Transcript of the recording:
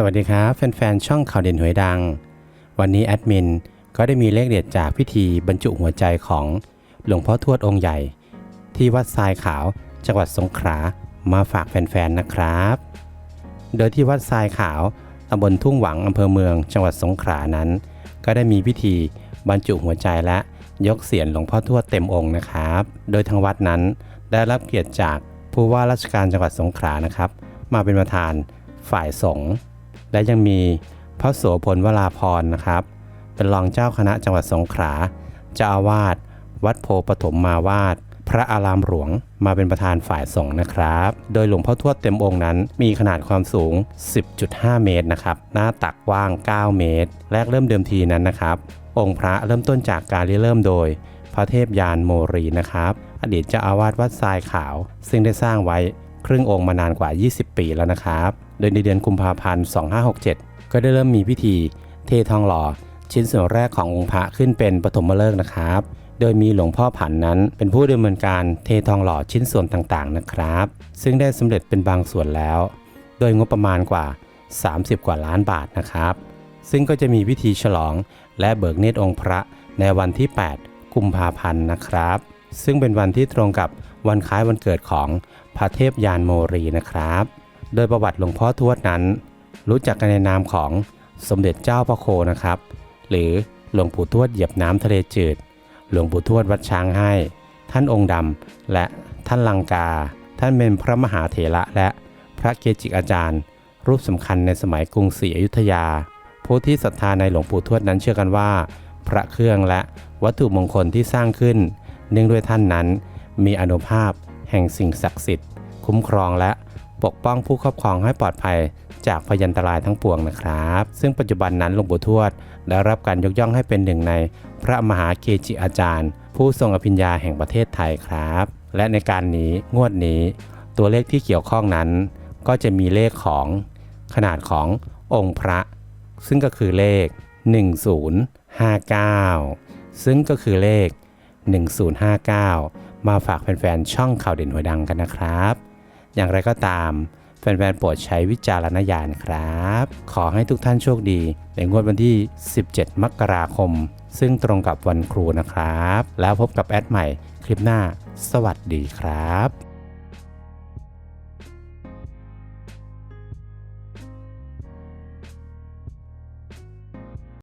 สวัสดีครับแฟนๆช่องข่าวเด่นหวยดัง วันนี้แอดมินก็ได้มีเลขเด็ดจากพิธีบรรจุหัวใจของหลวงพ่อทวดองค์ใหญ่ ที่วัดทรายขาวจังหวัดสงขลามาฝากแฟนๆนะครับ โดยที่วัดทรายขาวตำบลทุ่งหวังอำเภอเมืองจังหวัดสงขลานั้น ก็ได้มีพิธีบรรจุหัวใจและยกเสียนหลวงพ่อทวดเต็มองค์นะครับ โดยทางวัดนั้นได้รับเกียรติจากผู้ว่าราชการจังหวัดสงขลานะครับ มาเป็นประธานฝ่ายสงฆ์ และยังมีพระโสพลวราพรนะครับ เป็นรองเจ้าคณะจังหวัดสงขลาเจ้าอาวาสวัดโพปฐมมาวาดพระอารามหลวงมาเป็นประธานฝ่ายสงฆ์นะครับ โดยหลวงพ่อทวดเต็มองค์นั้น มีขนาดความสูง 10.5 เมตรนะครับ หน้าตักกว้าง 9 เมตร แรกเริ่มเดิมทีนั้นนะครับ องค์พระเริ่มต้นจากการริเริ่มโดย พระเทพยานโมรีนะครับ อดีตเจ้าอาวาสวัดทรายขาว ซึ่งได้สร้างไว้ ครึ่งองค์มานานกว่า 20 ปีแล้วนะครับ โดยในเดือนกุมภาพันธ์ 2567 ก็ได้เริ่มมีพิธีเททองหล่อ ชิ้นส่วนแรกขององค์พระขึ้นเป็นปฐมฤกษ์นะครับ โดยมีหลวงพ่อผันนั้น เป็นผู้ดำเนินการเททองหล่อชิ้นส่วนต่างๆนะครับ ซึ่งได้สำเร็จเป็นบางส่วนแล้ว โดยงบประมาณกว่า 30 กว่าล้านบาทนะครับ ซึ่งก็จะมีพิธีฉลองและเบิกเนตรองค์พระในวันที่ 8 กุมภาพันธ์นะครับ ซึ่งเป็นวันที่ตรงกับวันคล้ายวันเกิดของพระเทพยานโมรีนะครับ โดยประวัติหลวงพ่อทวดนั้น รู้จักกันในนามของสมเด็จเจ้าพระโคนะครับ หรือหลวงปู่ทวดเหยียบน้ำทะเลจืด หลวงปู่ทวดวัดช้างให้ ท่านองค์ดำและท่านลังกา ท่านเป็นพระมหาเถระและพระเกจิอาจารย์ รูปสำคัญในสมัยกรุงศรีอยุธยา ผู้ที่ศรัทธาในหลวงปู่ทวดนั้นเชื่อกันว่า พระเครื่องและวัตถุมงคลที่สร้างขึ้น เนื่องด้วยท่านนั้น มีอนุภาพแห่งสิ่งศักดิ์สิทธิ์ คุ้มครองและปกป้องผู้ครอบครองให้ปลอดภัยจากพยันตรายทั้งปวงนะครับ ซึ่งปัจจุบันนั้นหลวงปู่ทวดได้รับการยกย่องให้เป็นหนึ่งในพระมหาเกจิอาจารย์ ผู้ทรงอภิญญาแห่งประเทศไทยครับ และในการนี้งวดนี้ ตัวเลขที่เกี่ยวข้องนั้น ก็จะมีเลขของขนาดขององค์พระ ซึ่งก็คือเลข 1059 ซึ่งก็คือเลข 1059 มาฝากแฟนๆ ช่องข่าวเด่นหัวดังกันนะครับ อย่างไรก็ตาม แฟนๆ โปรดใช้วิจารณญาณครับ ขอให้ทุกท่านโชคดี ในงวดวันที่ 17 มกราคม ซึ่งตรงกับวันครูนะครับ แล้วพบกับแอดใหม่คลิปหน้า สวัสดีครับ